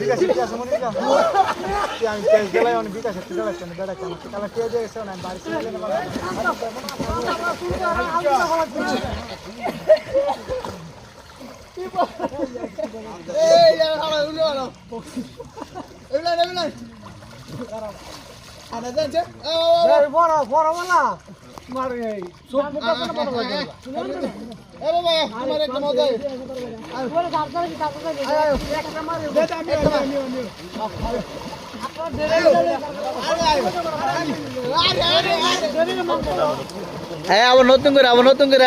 বিকাশ আছে মনে আমি ক্যাশ দিলাই অনেক নতুন করে বেড়াচ্ছে নতুন বেড়াচ্ছে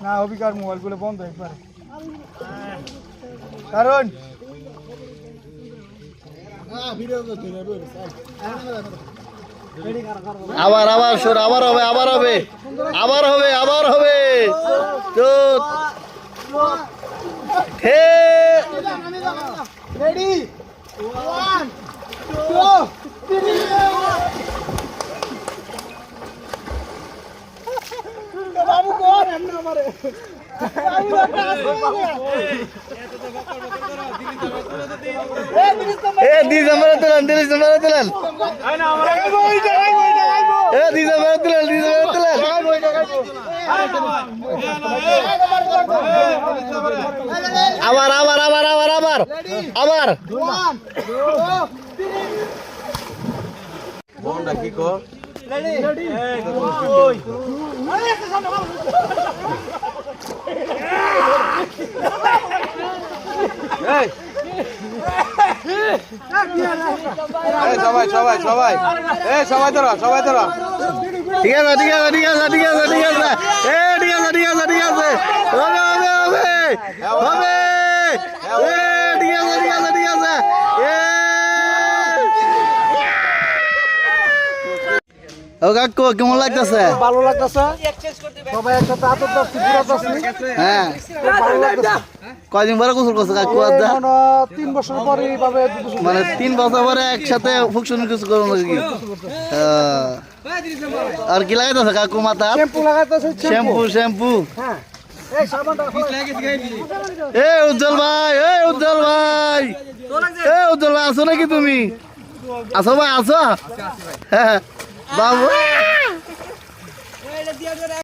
না অবিকার মোবাইলগুলো বন্ধ একবার। কারণ? আবার আবার সর আবার হবে আবার হবে। আবার হবে আবার হবে। হে। রেডি ওয়ান টু থ্রি কোন এমন আমারে এ ডিসেম্বরে তুলেন তুলেন। এ তুলেন ডিসেম্বরে তুলেন। আবার আবার আবার আবার আবার আবার। মনটা কি রেডি সবাই সবাই সবাই এ সবাই ধরো সবাই ধরো ঠিক আছে ঠিক আছে ঠিক আছে ঠিক আছে ঠিক আছে ঠিক আছে ঠিক আছে হবে হবে হবে এ ঠিক আছে ঠিক আছে ঠিক আছে এ ও কাকু কেমন লাগতেছে? ভালো লাগতেছে। সবাই একসাথে আতর পুরো হ্যাঁ। ভালো লাগতেছে। কয়দিন পরে গোসল করছে কাকু আদা? তিন বছর পরে এইভাবে মানে তিন বছর পরে একসাথে ফুকশন কিছু করুন নাকি? হ্যাঁ। আর কি লাগাইতেছে কাকু মাথা? শ্যাম্পু লাগাইতেছে শ্যাম্পু। শ্যাম্পু হ্যাঁ। এ উজ্জ্বল ভাই এ উজ্জ্বল ভাই। এ উজ্জ্বল ভাই আছো নাকি তুমি? আছো ভাই আছো হ্যাঁ। বাবু।